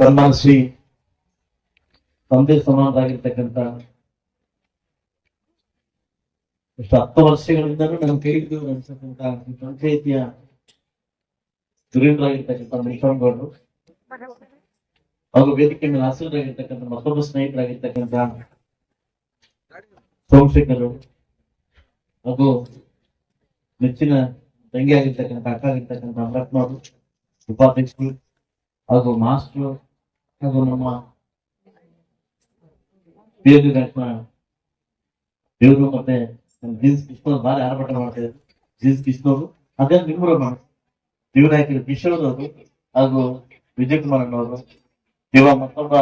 ಸನ್ಮಾನ್ ಶ್ರೀ ತಂದೆ ಸಮಾನರಾಗಿರ್ತಕ್ಕಂಥ ಎಷ್ಟು ಹತ್ತು ವರ್ಷಗಳಿಂದಲೂ ನಮ್ಮ ಕೈಗೆ ನಡೆಸತಕ್ಕಂಥ ಪಂಚಾಯಿತಿಯ ಧುರೀಣರಾಗಿರ್ತಕ್ಕಂಥ ಮುಖಂಡರು ಹಾಗೂ ವೇದಿಕೆ ಮೇಲೆ ಆಸೀನರಾಗಿರ್ತಕ್ಕಂಥ ಮತ್ತೊಬ್ಬ ಸ್ನೇಹಿತರಾಗಿರ್ತಕ್ಕಂಥ ಸೋಮಶೇಖರ್ ಹಾಗೂ ನೆಚ್ಚಿನ ತಂಗಿ ಆಗಿರ್ತಕ್ಕಂಥ ಅಕ್ಕ ಆಗಿರ್ತಕ್ಕಂಥ ಅಮರತ್ನವರು ಉಪಾಧ್ಯಕ್ಷರು ಹಾಗೂ ಮಾಸ್ಟರ್ ಹಾಗೂ ನಮ್ಮ ದೇವ್ರ ದೇವರು ಮತ್ತೆ ಜೀನ್ಸ್ ಕೃಷ್ಣ ಭಾರಿ ಆರ್ಭಟ ಮಾಡ್ತಿದ್ರು ಜೀನ್ಸ್ ಕೃಷ್ಣವರು ಅದೇ ನಿಮ್ಮರು ಮಾಡಿ ದೇವರಾಯಕರು ಕಿಶೋರ್ ಅವರು ಹಾಗೂ ವಿಜಯ್ ಕುಮಾರ್ ಅಣ್ಣವರು ದೇವ ಮತ್ತೊಬ್ಬ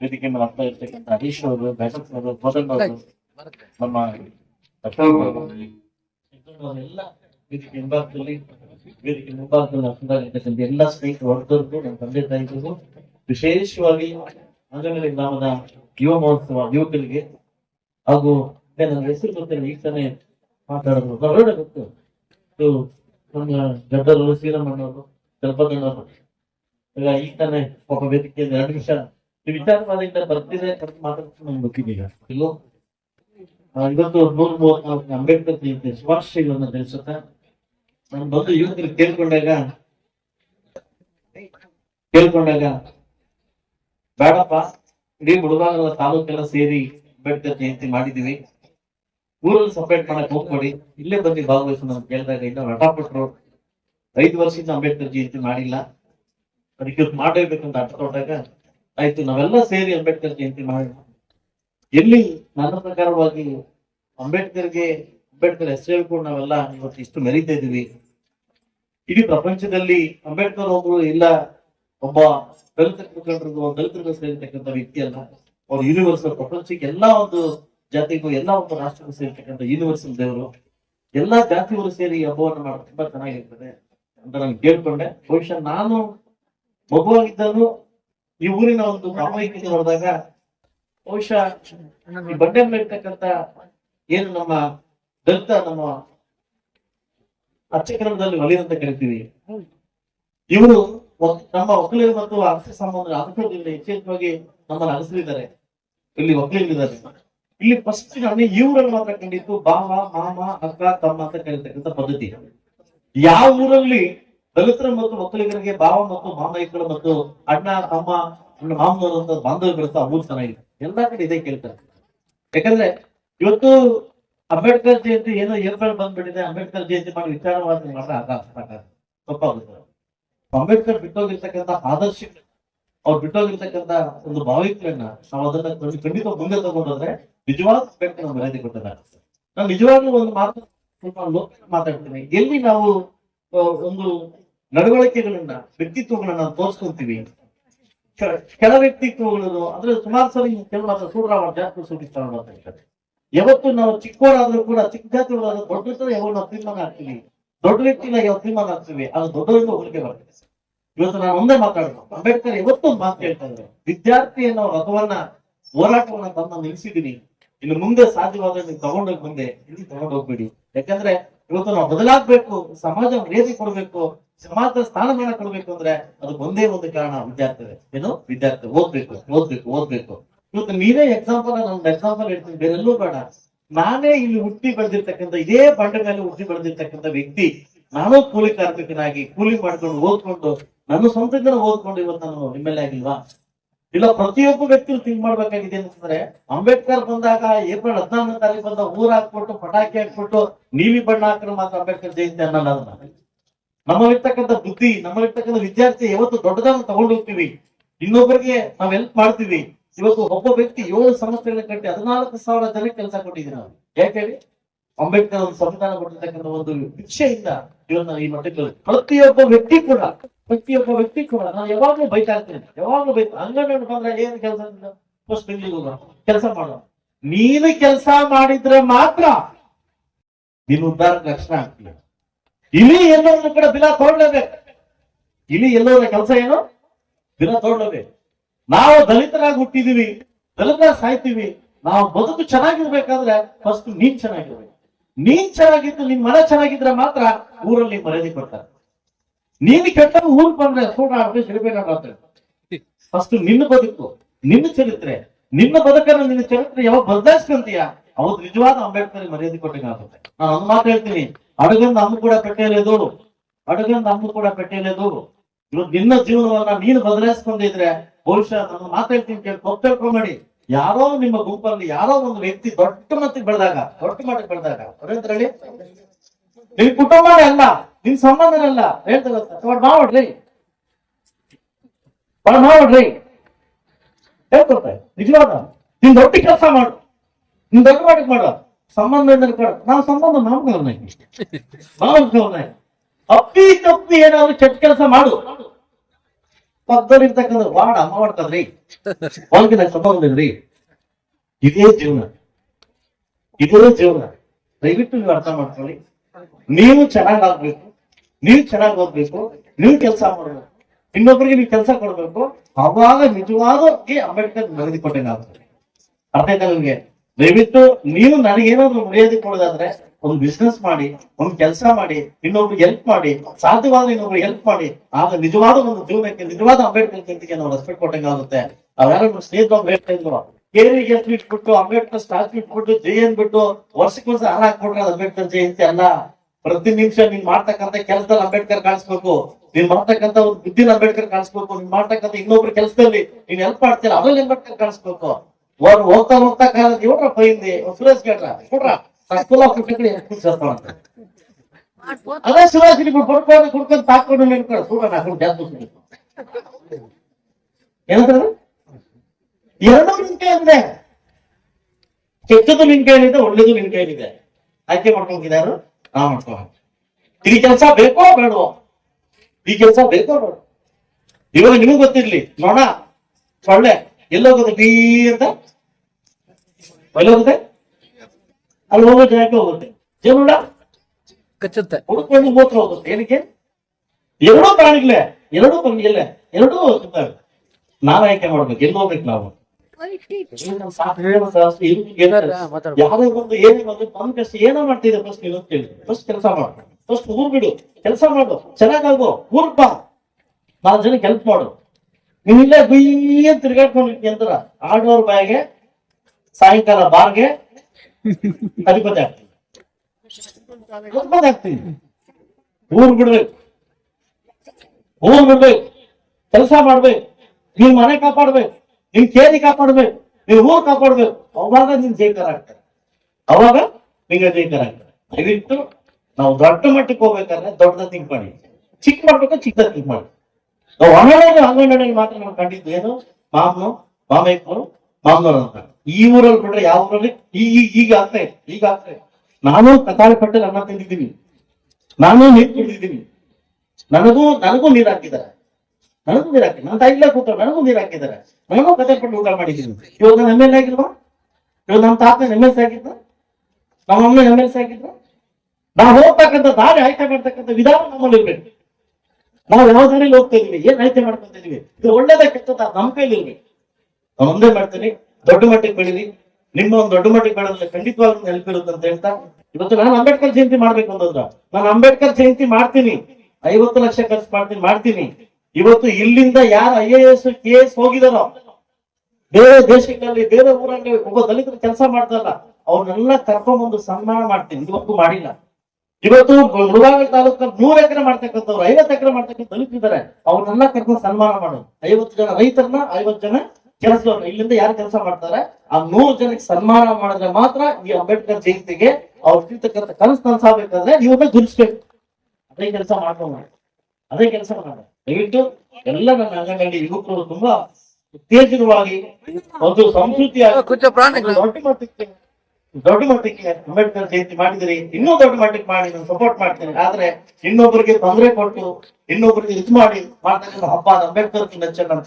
ವೇದಿಕೆ ಮೇಲೆ ಆಗ್ತಾ ಇರ್ತಕ್ಕಂಥ ಹರೀಶ್ ಅವರು ಬ್ಯಾಟರ್ಸ್ ಅವರು ಕೋದಂಡ ಅವರು ನಮ್ಮ ಎಲ್ಲ ವೇದಿಕೆ ಹಿಂಭಾಗದಲ್ಲಿ ವೇದಿಕೆ ಮುಂಭಾಗದಲ್ಲಿ ಎಲ್ಲ ಸ್ನೇಹಿತರು ನಮ್ಮ ತಂದೆ ತಾಯಿಗೂ ವಿಶೇಷವಾಗಿ ಅಂಗನವಾಡಿ ಗ್ರಾಮದ ಯುವ ಮಹೋತ್ಸವ, ಯುವಕರಿಗೆ ಹಾಗೂ ನನ್ನ ಹೆಸರು ಗೊತ್ತಿಲ್ಲ ಈಗ ತಾನೇ ಮಾತಾಡೋದು. ಹೊರಗಡೆ ಗೊತ್ತು. ಇದು ನಮ್ಮ ಗಡ್ಡರು ಶ್ರೀರಾಮಣ್ಣವರು ಜಲಪದಣ್ಣವರು ಈಗ ಈಗ ತಾನೇ ಒಬ್ಬ ವೇದಿಕೆಯಲ್ಲಿ ಎರಡು ನಿಮಿಷ ಈ ವಿಚಾರವಾದಿಂದ ಬರ್ತಿದೆ ಮಾತಾಡ್ತೀನಿ ನಮ್ಗೆ ಗೊತ್ತಿದ್ದೀಗ ಇವತ್ತು ನೂರ ಮೂವತ್ನಾಲ್ಕು ಅಂಬೇಡ್ಕರ್ ಜಯಂತಿ ಶುಭಾಶಯಗಳನ್ನು ತಿಳಿಸುತ್ತಾ ನಾನು ಬಂದು ಯುವಕರು ಕೇಳ್ಕೊಂಡಾಗ ಕೇಳ್ಕೊಂಡಾಗ, ಬೇಡಪ್ಪ, ಇಡೀ ಮುಳುಬಾಗದ ತಾಲೂಕೆಲ್ಲ ಸೇರಿ ಅಂಬೇಡ್ಕರ್ ಜಯಂತಿ ಮಾಡಿದೀವಿ ಊರಲ್ಲಿ ಸಪರೇಟ್ ಮಾಡಕ್ ಹೋಗ್ಬೇಡಿ. ಇಲ್ಲೇ ಬಂದು ಭಾಗವಹಿಸು ನಾನು ಕೇಳಿದಾಗ ಇಲ್ಲ ರಟಾಪಟ್ರು ಐದು ವರ್ಷದಿಂದ ಅಂಬೇಡ್ಕರ್ ಜಯಂತಿ ಮಾಡಿಲ್ಲ. ಅದಕ್ಕೆ ಮಾಡಬೇಕಂತ ಅರ್ಥ ತೊಗೊಂಡಾಗ ಆಯ್ತು, ನಾವೆಲ್ಲ ಸೇರಿ ಅಂಬೇಡ್ಕರ್ ಜಯಂತಿ ಮಾಡೋಣ ಎಲ್ಲಿ ನನ್ನ ಪ್ರಕಾರವಾಗಿ ಅಂಬೇಡ್ಕರ್ಗೆ ಅಂಬೇಡ್ಕರ್ ಹೆಸರು ಹೇಳ್ಕೊಂಡು ನಾವೆಲ್ಲ ಇವತ್ತು ಇಷ್ಟು ಮೆರೀತಾ ಇದೀವಿ ಇಡೀ ಪ್ರಪಂಚದಲ್ಲಿ ಅಂಬೇಡ್ಕರ್ ಒಬ್ರು ಇಲ್ಲ, ಒಬ್ಬ ದಲಿತ ಮುಖಂಡರು ದಲಿತರಿಗೂ ಸೇರಿರ್ತಕ್ಕಂಥ ವ್ಯಕ್ತಿ ಅಲ್ಲ. ಅವ್ರು ಯೂನಿವರ್ಸಲ್ ಪ್ರಪಂಚಕ್ಕೆ ಎಲ್ಲಾ ಒಂದು ಜಾತಿಗೂ, ಎಲ್ಲಾ ಒಂದು ರಾಷ್ಟ್ರಕ್ಕೂ ಸೇರಿರ್ತಕ್ಕಂಥ ಯೂನಿವರ್ಸಲ್ ದೇವರು. ಎಲ್ಲಾ ಜಾತಿಯವರು ಸೇರಿ ಹಬ್ಬವನ್ನು ಮಾಡೋದು ತುಂಬಾ ಚೆನ್ನಾಗಿರ್ತದೆ ಅಂತ ನಾನು ಕೇಳ್ಕೊಂಡೆ. ಬಹುಶಃ ನಾನು ಮಗುವಾಗಿದ್ದಾನು, ಈ ಊರಿನ ಒಂದು ಪ್ರಾಮಾಣಿಕತೆ ನೋಡಿದಾಗ ಬಹುಶಃ ಈ ಬಂಡೆ ಮೇಲೆ ಏನು ನಮ್ಮ ದಲಿತ ನಮ್ಮ ಅಚ್ಚಕ್ರಮದಲ್ಲಿ ಒಲಿ ಅಂತ ಕರಿತೀವಿ. ಇವರು ನಮ್ಮ ಒಕ್ಕಲಿಗರು ಮತ್ತು ಅರಸ ಸಂಬಂಧ ಅರಸೋದ್ರಿಂದ ವಿಶೇಷವಾಗಿ ನಮ್ಮನ್ನು ಅರಸರಿದ್ದಾರೆ ಇಲ್ಲಿ ಒಕ್ಕಲಿಗರಿದ್ದಾರೆ. ಇಲ್ಲಿ ಫಸ್ಟ್ ನಾನು ಇವರಲ್ಲಿ ಮಾತ್ರ ಕಂಡಿದ್ದು ಬಾವ ಮಾಮ, ಅಕ್ಕ, ತಮ್ಮ ಅಂತ ಕರೀತಕ್ಕಂಥ ಪದ್ಧತಿ. ಯಾವ ಊರಲ್ಲಿ ದಲಿತರ ಮತ್ತು ಒಕ್ಕಲಿಗರಿಗೆ ಬಾವ ಮತ್ತು ಮಾಮೈಕರು ಮತ್ತು ಅಣ್ಣ, ತಮ್ಮ ಮಾಮನವರು ಅಂತ ಬಾಂಧವ್ಯ ಬೆಳೆಸ್ತಾ ಊರು ಚೆನ್ನಾಗಿದೆ. ಎಲ್ಲಾ ಕಡೆ ಇದೇ ಕೇಳ್ತಾರೆ. ಯಾಕಂದ್ರೆ ಇವತ್ತು ಅಂಬೇಡ್ಕರ್ ಜಯಂತಿ ಏನೋ ಏಪ್ರಿಲ್ ಬಂದ್ಬಿಟ್ಟಿದೆ, ಅಂಬೇಡ್ಕರ್ ಜಯಂತಿ ಮಾಡಿ ವಿಚಾರವಾದ ಮಾಡಿದ್ರೆ ಆಗ ತಪ್ಪಾಗುತ್ತೆ ಅಂಬೇಡ್ಕರ್ ಬಿಟ್ಟೋಗಿರ್ತಕ್ಕಂಥ ಆದರ್ಶ ಅವ್ರು ಬಿಟ್ಟೋಗಿರ್ತಕ್ಕಂಥ ಒಂದು ಭಾವೈಕ್ಯನ್ನ ನಾವು ಅದನ್ನ ಖಂಡಿ- ಖಂಡಿತ ಮುಂದೆ ತಗೊಂಡ್ರೆ ನಿಜವಾದ ಅಂಬೇಡ್ಕರ್ ಮರ್ಯಾದೆ ಕೊಟ್ಟಿದ್ದಾರೆ. ನಾನು ನಿಜವಾಗ್ಲೂ ಒಂದು ಮಾತು ಸ್ವಲ್ಪ ಲೋಕ ಮಾತಾಡ್ತೀನಿ. ಎಲ್ಲಿ ನಾವು ಒಂದು ನಡವಳಿಕೆಗಳನ್ನ, ವ್ಯಕ್ತಿತ್ವಗಳನ್ನ ತೋರಿಸ್ಕೊಂತೀವಿ, ಕೆಲ ವ್ಯಕ್ತಿತ್ವಗಳು ಅಂದ್ರೆ ಸುಮಾರು ಸಲ ಕೆಲವು ಮಾತ್ರ ಸೂರ್ರಾವ ಜಾಸ್ತಿ ಸೂಚಿಸ್ತಾರೆ ಮಾತಾಡ್ತಾರೆ ಯಾವತ್ತು ನಾವು ಚಿಕ್ಕವರಾದ್ರೂ ಕೂಡ, ಚಿಕ್ಕ ದೊಡ್ಡ ಯಾವಾಗ ನಾವು ತೀರ್ಮಾನ ಆಗ್ತೀವಿ ದೊಡ್ಡ ವ್ಯಕ್ತಿನ ಯಾವ ತೀರ್ಮಾನ ಆಗ್ತೀವಿ ಅದು ದೊಡ್ಡವರಿಂದ ಹೋಲಿಕೆ ಬರ್ತದೆ ಇವತ್ತು ನಾನು ಒಂದೇ ಮಾತಾಡೋದು. ಅಂಬೇಡ್ಕರ್ ಇವತ್ತು ಒಂದು ಮಾತು ಹೇಳ್ತಾ ಇದ್ದಾರೆ. ವಿದ್ಯಾರ್ಥಿ ಅನ್ನೋ ರಥವನ್ನ ಹೋರಾಟವನ್ನ ತನ್ನ ನಿಲ್ಸಿದೀನಿ ಇನ್ನು ಮುಂದೆ ಸಾಧ್ಯವಾದ್ರೆ ನೀವು ತಗೊಂಡೋಗಿ ಮುಂದೆ ಇಲ್ಲಿ ತಗೊಂಡು ಹೋಗ್ಬೇಡಿ. ಯಾಕಂದ್ರೆ ಇವತ್ತು ನಾವು ಬದಲಾಗ್ಬೇಕು. ಸಮಾಜ ಮರ್ಯಾದೆ ಕೊಡ್ಬೇಕು. ಸಮಾಜ ಸ್ಥಾನಮಾನ ಕೊಡ್ಬೇಕು ಅಂದ್ರೆ ಅದು ಒಂದೇ ಒಂದು ಕಾರಣ ವಿದ್ಯಾರ್ಥಿ ಏನು? ವಿದ್ಯಾರ್ಥಿ ಓದ್ಬೇಕು. ಓದ್ಬೇಕು. ಓದ್ಬೇಕು. ಇವತ್ತು ನೀವೇ ಎಕ್ಸಾಂಪಲ್ ನಾನು ಎಕ್ಸಾಂಪಲ್ ಹೇಳ್ತೀನಿ. ಬೇರೆಲ್ಲೂ ಬೇಡ. ನಾನೇ ಇಲ್ಲಿ ಹುಟ್ಟಿ ಬೆಳೆದಿರ್ತಕ್ಕಂಥ, ಇದೇ ಬಂಡೆ ಮೇಲೆ ಹುಟ್ಟಿ ಬೆಳೆದಿರ್ತಕ್ಕಂಥ ವ್ಯಕ್ತಿ, ನಾನು ಕೂಲಿ ಕಾರ್ಮಿಕನಾಗಿ ಕೂಲಿ ಮಾಡ್ಕೊಂಡು ಓದ್ಕೊಂಡು, ನನ್ನ ಸ್ವಂತದಿಂದ ಓದ್ಕೊಂಡು ಇವತ್ತು ನಾನು ಎಂ ಆಗಿಲ್ವಾ? ಇಲ್ಲ, ಪ್ರತಿಯೊಬ್ಬ ವ್ಯಕ್ತಿ ಥಿಂಕ್ ಮಾಡ್ಬೇಕಾಗಿದೆ ಅಂತಂದ್ರೆ, ಅಂಬೇಡ್ಕರ್ ಬಂದಾಗ ಏಪ್ರಿಲ್ ಹದಿನಾಲ್ಕನೇ ತಾರೀಕು ಬಂದ ಊರ್ ಹಾಕ್ಬಿಟ್ಟು, ಪಟಾಕಿ ಹಾಕ್ಬಿಟ್ಟು ನೀಲಿ ಬಣ್ಣ ಹಾಕಿದ್ರೆ ಮಾತ್ರ ಅಂಬೇಡ್ಕರ್ ಜಯಂತಿ ಅನ್ನಲ್ಲ ನಮ್ಮಲ್ಲಿರ್ತಕ್ಕಂಥ ಬುದ್ಧಿ, ನಮ್ಮಲ್ಲಿರ್ತಕ್ಕಂಥ ವಿದ್ಯಾರ್ಥಿ ಯಾವತ್ತು ದೊಡ್ಡದನ್ನು ತಗೊಂಡು ಹೋಗ್ತೀವಿ. ಇನ್ನೊಬ್ಬರಿಗೆ ನಾವ್ ಹೆಲ್ಪ್ ಮಾಡ್ತೀವಿ. ಇವತ್ತು ಒಬ್ಬ ವ್ಯಕ್ತಿ ಏಳು ಸಂಸ್ಥೆಗಳನ್ನ ಕಟ್ಟಿ ಹದಿನಾಲ್ಕು ಸಾವಿರ ಜನಕ್ಕೆ ಕೆಲಸ ಕೊಟ್ಟಿದ್ದೀವಿ ನಾವು ಯಾಕೇಳಿ ಅಂಬೇಡ್ಕರ್ ಒಂದು ಸಂವಿಧಾನ ಕೊಟ್ಟಿರ್ತಕ್ಕಂಥ ಒಂದು ಶಿಕ್ಷೆಯಿಂದ ಇವನ್ನ ಈ ಮಟ್ಟಕ್ಕೆ ಪ್ರತಿಯೊಬ್ಬ ವ್ಯಕ್ತಿ ಕೂಡ, ಪ್ರತಿಯೊಬ್ಬ ವ್ಯಕ್ತಿ ಕೂಡ, ನಾನು ಯಾವಾಗ್ಲೂ ಬೈತಾ ಇರ್ತೀನಿ, ಯಾವಾಗ್ಲೂ ಬೈತ ಅಂಗನ ಬಂದ್ರೆ ಏನ್ ಕೆಲಸ ಫಸ್ಟ್ ಬೆಂಗ್ಳೂರಿಗೆ ಹೋಗೋ ಕೆಲಸ ಮಾಡೋ ನೀನು ಕೆಲಸ ಮಾಡಿದ್ರೆ ಮಾತ್ರ ನೀನು ಉದ್ದಾರ ರಕ್ಷಣೆ ಆಗ್ತಿಲ್ಲ. ಇಲಿ ಎಲ್ಲೋದ್ರ ಕಡೆ ಬಿಲ ತೋಡ್ಲೇಬೇಕು. ಇಲಿ ಎಲ್ಲೋದ್ರ ಕೆಲಸ ಏನು? ಬಿಲ ತೋಡ್ಲೇಬೇಕು. ನಾವು ದಲಿತರಾಗಿ ಹುಟ್ಟಿದೀವಿ ದಲಿತರ ಸಾಯ್ತೀವಿ, ನಾವು ಬದುಕು ಚೆನ್ನಾಗಿರ್ಬೇಕಾದ್ರೆ ಫಸ್ಟ್ ನೀನ್ ಚೆನ್ನಾಗಿರ್ಬೇಕು. ನೀನ್ ಚೆನ್ನಾಗಿದ್ದು ನಿನ್ ಮನೆ ಚೆನ್ನಾಗಿದ್ರೆ ಮಾತ್ರ ಊರಲ್ಲಿ ಮರ್ಯಾದೆ ಕೊಡ್ತಾರೆ. ನೀನ್ ಕೆಟ್ಟ ಊರ್ ಬಂದ್ರೆ ಸೂಟ ಆಡ್ಬೇಕು ಫಸ್ಟ್ ನಿನ್ನ ಬದುಕು, ನಿನ್ನ ಚರಿತ್ರೆ, ನಿನ್ನ ಬದುಕನ್ನು ನಿನ್ನ ಚರಿತ್ರೆ ಯಾವಾಗ ಬದಲಾಯಿಸ್ಕೊಂತೀಯ? ಅವತ್ತು ನಿಜವಾದ ಅಂಬೇಡ್ಕರ್ ಮರ್ಯಾದೆ ಕೊಟ್ಟಂಗಾಗುತ್ತೆ ನಾನು ಒಂದು ಮಾತು ಹೇಳ್ತೀನಿ ಅಡುಗಂದ ಅಮ್ಮ ಕೂಡ ಪೆಟ್ಟೆಯಲೇದು ಅಡುಗಂದ ಅಮ್ಮ ಕೂಡ ಪೆಟ್ಟೆಯಲೇದು ಇವತ್ತು ನಿನ್ನ ಜೀವನವನ್ನ ನೀನು ಬದಲಾಯಿಸ್ಕೊಂಡಿದ್ರೆ ಬಹುಶಃ ನನ್ನ ಮಾತಾಡ್ತೀನಿ ಕೇಳಿ, ತಪ್ಪು ಯಾರೋ ನಿಮ್ಮ ಗುಂಪಲ್ಲಿ ಯಾರೋ ಒಂದು ವ್ಯಕ್ತಿ ದೊಡ್ಡ ಮಟ್ಟಿಗೆ ಬೆಳೆದಾಗ, ದೊಡ್ಡ ಮಟ್ಟಿಗೆ ಬೆಳೆದಾಗ ಅವ್ರಂತ ಹೇಳಿ ನಿನ್ ಕುಟುಂಬನೇ ಅಲ್ಲ ನಿನ್ ಸಂಬಂಧನೇ ಅಲ್ಲ, ಹೇಳ್ತಾರೆ ಮಾಡ್ರಿ ಮಾಡ್ರಿ ಹೇಳ್ಕೊಡ್ತಾರೆ ನಿಜವಾದ? ನಿನ್ ದೊಡ್ಡ ಕೆಲಸ ಮಾಡು. ನಿನ್ ದೊಡ್ಡ ಮಾಡಿ. ಮಾಡು. ಸಂಬಂಧ ನಾವು ಸಂಬಂಧ ನಾಮಕರಣ ನಾಮಕರಣ ಅಪ್ಪಿ ತಪ್ಪಿ ಏನಾದ್ರು ಕೆಟ್ಟ ಕೆಲಸ ಮಾಡು. ಪಕ್ಕದಲ್ಲಿ ಇರ್ತಕ್ಕಂಥ ವಾಡ ಅಮ್ಮ ಮಾಡ್ತದ್ರಿ ಒಳಗಿನ ಸಂಬಂಧ ಇದ್ರಿ ಇದೇ ಜೀವನ. ಇದೇ ಜೀವನ. ದಯವಿಟ್ಟು ನೀವು ಅರ್ಥ ಮಾಡ್ಕೊಳ್ಳಿ. ನೀವು ಚೆನ್ನಾಗ್ ಆಗ್ಬೇಕು. ನೀವು ಚೆನ್ನಾಗ್ ಓದ್ಬೇಕು. ನೀವು ಕೆಲಸ ಮಾಡಬೇಕು. ಇನ್ನೊಬ್ಬರಿಗೆ ನೀವು ಕೆಲಸ ಕೊಡ್ಬೇಕು. ಅವಾಗ ನಿಜವಾದ ಅಂಬೇಡ್ಕರ್ ಮರದಿ ಕೊಟ್ಟಂಗಾಗ್ತದೆ ಅರ್ಥ ಆಯ್ತಾ ನಿಮ್ಗೆ? ದಯವಿಟ್ಟು ನೀವು ನನಗೇನಾದ್ರು ಮರ್ಯಾದೆ ಕೊಡೋದಾದ್ರೆ ಒಂದು ಬಿಸ್ನೆಸ್ ಮಾಡಿ, ಒಂದು ಕೆಲಸ ಮಾಡಿ ಇನ್ನೊಬ್ರಿಗೆ ಹೆಲ್ಪ್ ಮಾಡಿ, ಸಾಧ್ಯವಾದ ಇನ್ನೊಬ್ರಿಗೆ ಹೆಲ್ಪ್ ಮಾಡಿ ಆಗ ನಿಜವಾದ ಒಂದು ಜೀವನಕ್ಕೆ, ನಿಜವಾದ ಅಂಬೇಡ್ಕರ್ ಜಯಂತಿಗೆ ನಾವು ರೆಸ್ಪೆಕ್ಟ್ ಕೊಟ್ಟಂಗಾಗುತ್ತೆ ಅವ್ಯಾರು ಸ್ನೇಹಿತರು ಹೇಳ್ತಾ ಇದ್ರು ಕೇರಿಗೆ ಎಷ್ಟು ಇಟ್ಬಿಟ್ಟು ಅಂಬೇಡ್ಕರ್ ಬಿಟ್ಟು ಜೈ ಜಯನ್ ಬಿಟ್ಟು, ವರ್ಷಕ್ಕೆ ಹಾರ ಹಾಕ್ಬಿಟ್ರೆ ಅದು ಅಂಬೇಡ್ಕರ್ ಜಯಂತಿ ಅಲ್ಲ. ಪ್ರತಿ ನಿಮಿಷ ನೀನ್ ಮಾಡ್ತಕ್ಕಂಥ ಕೆಲಸದಲ್ಲಿ ಅಂಬೇಡ್ಕರ್ ಕಾಣಿಸ್ಬೇಕು. ನೀನ್ ಮಾಡ್ತಕ್ಕಂಥ ಒಂದು ಬುದ್ಧಿನ ಅಂಬೇಡ್ಕರ್ ಕಾಣಿಸ್ಬೇಕು. ನೀನ್ ಮಾಡ್ತಕ್ಕಂಥ ಇನ್ನೊಬ್ರ ಕೆಲಸದಲ್ಲಿ ನೀನ್ ಹೆಲ್ಪ್ ಮಾಡ್ತೀರ ಅದ್ರಲ್ಲಿ ಅಂಬೇಡ್ಕರ್ ಕಾಣಿಸ್ಬೇಕು. ಅವ್ರು ಹೋಗ್ತಾ ಹೋಗ್ತಾ ಕಾಲ ಇವ್ರ ಪೈಂದಿ ಸುರೇಶ್ ಗೇಟ್ರ ಕೊಡ್ರ. ಸ್ಕೂಲ್ ಆಫ್ ಅದೇ ಸುರೇಶ್ ನೀವು ಕೊಡ್ಕೊಂಡು ತಾಕೊಂಡು ನಿಂತ್ಕೊಳ್ಳ ಸೂರ ಹಾಕೊಂಡು ಜಾಸ್ತಿ ಏನಂತಾರೆ ಎರಡೂ ನಿನ್ ಕೈಯಲ್ಲಿದೆ ಕೆಟ್ಟದ್ದು ನಿನ್ ಕೈಯಲ್ಲಿದೆ ಒಳ್ಳೇದು ನಿನ್ ಇದೆ ಆಯ್ಕೆ ಮಾಡ್ಕೊಂಡಿದ್ದಾರು ನಾ ಮಾಡ್ಕೊ ಈ ಕೆಲಸ ಬೇಕೋ ಬೇಡವೋ? ಈ ಕೆಲಸ ಬೇಕೋ ಬೇಡ ಇವಾಗ ನಿಮಗ್ ಗೊತ್ತಿರ್ಲಿ ನೋಡ ಸೊಳ್ಳೆ ಎಲ್ಲೋಗುತ್ತೆ? ಬೀ ಅಂತ? ಎಲ್ಲೋಗುತ್ತೆ ಅಲ್ಲಿ ಹೋಗೋ ಯಾಕೆ ಹೋಗುತ್ತೆ? ಜೀವನ ಕಚ್ಚುತ್ತೆ. ಹುಡುಕೊಂಡು ಮೂತ್ರ ಹೋಗುತ್ತೆ. ಏನಕ್ಕೆ? ಎರಡೂ ಪ್ರಾಣಿಗಳೇ ಎರಡೂ ಪ್ರಾಣಿಗಳೇ ಎರಡೂ ನಾವು ಆಯ್ಕೆ ಮಾಡ್ಬೇಕು ಎಲ್ಲಿ ಹೋಗ್ಬೇಕು ನಾವು? ಯಾರೋ ಒಂದು ಏನೇ ನಮ್ ಕಷ್ಟ ಏನೋ ಮಾಡ್ತಿದ್ದೆ ಫಸ್ಟ್ ಇವತ್ತು ಕೇಳಿ ಫಸ್ಟ್ ಕೆಲಸ ಮಾಡು. ಫಸ್ಟ್ ಊರ್ ಬಿಡು. ಕೆಲಸ ಮಾಡು. ಚೆನ್ನಾಗಾಗು. ಊರ್ ಬಾ. ನಾಲ್ಕು ಜನಕ್ಕೆ ಹೆಲ್ಪ್ ಮಾಡು. ನೀನ್ ಇಲ್ಲೇ ಬೈಯ ತಿರ್ಗಾಡ್ಕೊಂಡ್ ಅಂತಾರ. ಆಡೋರ್ ಬಾಯಿಗೆ ಸಾಯಂಕಾಲ ಬಾರ್ಗೆ ಆಗ್ತೀನಿ. ಅಧಿಪತಿ ಆಗ್ತೀನಿ. ಊರ್ ಬಿಡ್ಬೇಕು ಬಿಡ್ಬೇಕು ಕೆಲಸ ಮಾಡ್ಬೇಕು ನೀನ್ ಮನೆ ಕಾಪಾಡ್ಬೇಕು ನಿನ್ ಕೇರಿ ಕಾಪಾಡ್ಬೇಕು ನೀನ್ ಊರ್ ಕಾಪಾಡ್ಬೇಕು ಅವಾಗ ನಿನ್ ಜೈಕಾರ ಆಗ್ತಾರೆ. ಅವಾಗ ನಿಂಗೆ ಜೈಕಾರ ಆಗ್ತಾರೆ. ದಯವಿಟ್ಟು ನಾವು ದೊಡ್ಡ ಮಟ್ಟಕ್ಕೆ ಹೋಗ್ಬೇಕಾದ್ರೆ ದೊಡ್ಡದ ಥಿಂಕ್ ಮಾಡಿ. ಚಿಕ್ಕ ಮಾಡ್ಬೇಕು ಚಿಕ್ಕದ ಥಿಂಕ್ ಮಾಡಿ. ನಾವು ಅಂಗನವಾಡಿ ಅಂಗನವಾಡಿಯಲ್ಲಿ ಮಾತ್ರ ನಾವು ಕಂಡಿದ್ದು ಏನು ಮಾಮನು ಮಾಮೇಕರು, ಮಾಮನವ್ರು ಅಂತ ಈ ಊರಲ್ಲಿ ಬಿಟ್ರೆ ಯಾವ ಊರಲ್ಲಿ? ಈಗ ಈಗ ಆಗ್ತಾ ಇದೆ, ಈಗ ಆಗ್ತಾ ಇದೆ. ನಾನು ಕತಾಳಿ ಪಟ್ಟಲ್ಲಿ ಅನ್ನ ತಿಂದಿದ್ದೀನಿ. ನಾನು ನೀರು ಕುಡಿದಿದ್ದೀನಿ. ನನಗೂ ನನಗೂ ನೀರು ಹಾಕಿದ್ದಾರೆ. ನನಗೂ ನೀರು ಹಾಕಿ ನನ್ನ ತಾಯಿಲ್ಲ ಕೂತ ನನಗೂ ನೀರು ಹಾಕಿದ್ದಾರೆ. ನನಗೂ ಕತೆ ಪಟ್ಟು ಊಟ ಮಾಡಿದ್ದೀನಿ. ಇವಾಗ ನಮ್ಮ ಎಲ್ ಆಗಿಲ್ವಾ? ಇವಾಗ ನಮ್ಮ ತಾತ ಎಂ ಎಲ್ ಸಿ ಆಗಿದ್ದ? ನಮ್ಮ ಅಮ್ಮ ಎಂ ಎಲ್ ಸಿ ಆಗಿದ್ದ? ನಾವು ಹೋಗ್ತಕ್ಕಂಥ ದಾರಿ, ಆಯ್ಕೆ ಮಾಡ್ತಕ್ಕಂಥ ವಿಧಾನ ನಮ್ಮಲ್ಲಿ ಇರ್ಬೇಕು. ನಾವು ಯಾವ ದಾರಿಲಿ ಹೋಗ್ತಾ ಇದೀವಿ ಏನ್ ಆಯ್ಕೆ ಮಾಡ್ಕೊಂತ ಇದೀವಿ ಇದು ಒಳ್ಳೇದ ಕೆಟ್ಟದ ನಮ್ಮ ಕೈಲಿ ಇರ್ಬೇಕು ನಾನು ಒಂದೇ ಮಾಡ್ತೀನಿ. ದೊಡ್ಡ ಮಟ್ಟಿಗೆ ಬೆಳೀರಿ. ನಿಮ್ಮ ಒಂದು ದೊಡ್ಡ ಮಟ್ಟಿಗೆ ಬೆಳೆದ್ರೆ ಖಂಡಿತವಾಗ್ಲೂ ಹೆಲ್ಪ್ ಇರುತ್ತೆ ಅಂತ ಹೇಳ್ತಾ, ಇವತ್ತು ನಾನು ಅಂಬೇಡ್ಕರ್ ಜಯಂತಿ ಮಾಡ್ಬೇಕು ಅಂತಂದ್ರ ನಾನು ಅಂಬೇಡ್ಕರ್ ಜಯಂತಿ ಮಾಡ್ತೀನಿ. ಐವತ್ತು ಲಕ್ಷ ಖರ್ಚು ಮಾಡ್ತೀನಿ ಮಾಡ್ತೀನಿ. ಇವತ್ತು ಇಲ್ಲಿಂದ ಯಾರು I A S, K S ಹೋಗಿದಾರೋ, ಬೇರೆ ದೇಶಗಳಲ್ಲಿ, ಬೇರೆ ಊರಲ್ಲಿ ಒಬ್ಬ ದಲಿತರು ಕೆಲಸ ಮಾಡ್ತಾರಲ್ಲ, ಅವ್ರನ್ನೆಲ್ಲ ಕರ್ಕೊಂಡ್ಬಂದು ಸನ್ಮಾನ ಮಾಡ್ತೀನಿ. ಇವತ್ತು ಮಾಡಿಲ್ಲ. ಇವತ್ತು ಮುಳಬಾಗಿಲು ತಾಲೂಕು ನೂರ ಎಕರೆ ಮಾಡ್ತಕ್ಕಂಥವ್ರು, ಐವತ್ತು ಎಕರೆ ಮಾಡ್ತಕ್ಕಂಥ ದಲಿತರಿದ್ದಾರೆ. ಅವ್ರನ್ನೆಲ್ಲ ಕರ್ಕೊಂಡು ಸನ್ಮಾನ ಮಾಡೋದು. ಐವತ್ತು ಜನ ರೈತರನ್ನ, ಐವತ್ತು ಜನ ಕೆಲಸದವ್ರನ್ನ ಇಲ್ಲಿಂದ ಯಾರು ಕೆಲಸ ಮಾಡ್ತಾರೆ ಆ ನೂರು ಜನಕ್ಕೆ ಸನ್ಮಾನ ಮಾಡಿದ್ರೆ ಮಾತ್ರ ಈ ಅಂಬೇಡ್ಕರ್ ಜಯಂತಿಗೆ ಅವ್ರು ಇರ್ತಕ್ಕಂಥ ಕನಸು ಕನಸಾಗಬೇಕಾದ್ರೆ ಇವ್ರನ್ನ ಗುರುಸ್ಬೇಕು ಅದೇ ಕೆಲಸ ಮಾಡ್ಕೊಂಡು ಅದೇ ಕೆಲಸ ಮಾಡೋಣ ದಯವಿಟ್ಟು ಎಲ್ಲ ನನ್ನ ಅಂಗನವಾಡಿ ಯುವಕರು ತುಂಬಾ ಉತ್ತೇಜಿತವಾಗಿ ಒಂದು ಸಂಸ್ಕೃತಿಯಾಗಿ ದೊಡ್ಡ ಮಟ್ಟಕ್ಕೆ ದೊಡ್ಡ ಮಟ್ಟಕ್ಕೆ ಅಂಬೇಡ್ಕರ್ ಜಯಂತಿ ಮಾಡಿದಿರಿ. ಇನ್ನೂ ದೊಡ್ಡ ಮಟ್ಟಕ್ಕೆ ಮಾಡಿ ನಾನು ಸಪೋರ್ಟ್ ಮಾಡ್ತೀನಿ. ಆದ್ರೆ ಇನ್ನೊಬ್ಬರಿಗೆ ತೊಂದರೆ ಕೊಟ್ಟು ಇನ್ನೊಬ್ಬರಿಗೆ ಇದು ಮಾಡಿ ಮಾಡ್ತಕ್ಕಂಥ ಹಬ್ಬ ಅಂಬೇಡ್ಕರ್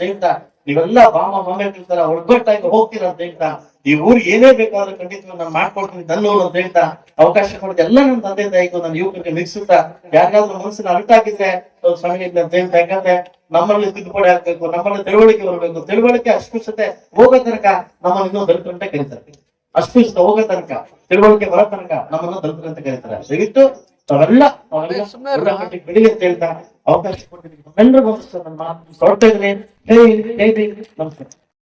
ಹೇಳ್ತಾ ನೀವೆಲ್ಲ ಬಾಮ ತರ ಒಗ್ಗಟ್ಟಾಗಿ ಹೋಗ್ತೀರಾ ಅಂತ ಹೇಳ್ತಾ, ಈ ಊರಿಗೆ ಏನೇ ಬೇಕಾದ್ರೂ ಖಂಡಿತ ನಾನು ಮಾಡ್ಕೊಡ್ತೀನಿ ನನ್ನೂರು ಅಂತ ಹೇಳ್ತಾ, ಅವಕಾಶ ಕೊಡೋದು ಎಲ್ಲ ನನ್ನ ತಂದೆ ತಾಯಿಗೂ ನನ್ನ ಯುವಕರಿಗೆ ಮಿಕ್ಸುತ್ತಾ, ಯಾರಿಗಾದ್ರೂ ಮನಸ್ಸಿನ ಸಮಯ ಇದೆ ಅಂತ ಹೇಳ್ತಾ, ಯಾಕಂದ್ರೆ ನಮ್ಮಲ್ಲಿ ತಿದ್ದುಪಡಿ ಆಗ್ಬೇಕು, ನಮ್ಮಲ್ಲಿ ತಿಳುವಳಿಕೆ ಬರಬೇಕು, ತಿಳುವಳಿಕೆ ಅಸ್ಪೃಶ್ಯತೆ ಹೋಗೋ ತನಕ ನಮ್ಮನ್ನು ಇನ್ನೂ ದಲಿತರು ಅಂತ ಕರೀತಾರೆ. ಅಸ್ಪೃಶ್ಯತೆ ಹೋಗೋ ತನಕ, ತಿಳುವಳಿಕೆ ಬರೋ ತನಕ ನಮ್ಮನ್ನು ದಲಿತರು ಅಂತ ಕರೀತಾರೆ. ದಯವಿಟ್ಟು ಅವೆಲ್ಲ ಬೆಳಿಗ್ಗೆ ಅಂತ ಹೇಳ್ತಾ ಅವಕಾಶ ಕೊಟ್ಟಿದ್ದೀವಿ ಎಲ್ಲರಿಗೂ ನನ್ನ ಮಾತು ಜೈ ನಮಸ್ಕಾರ.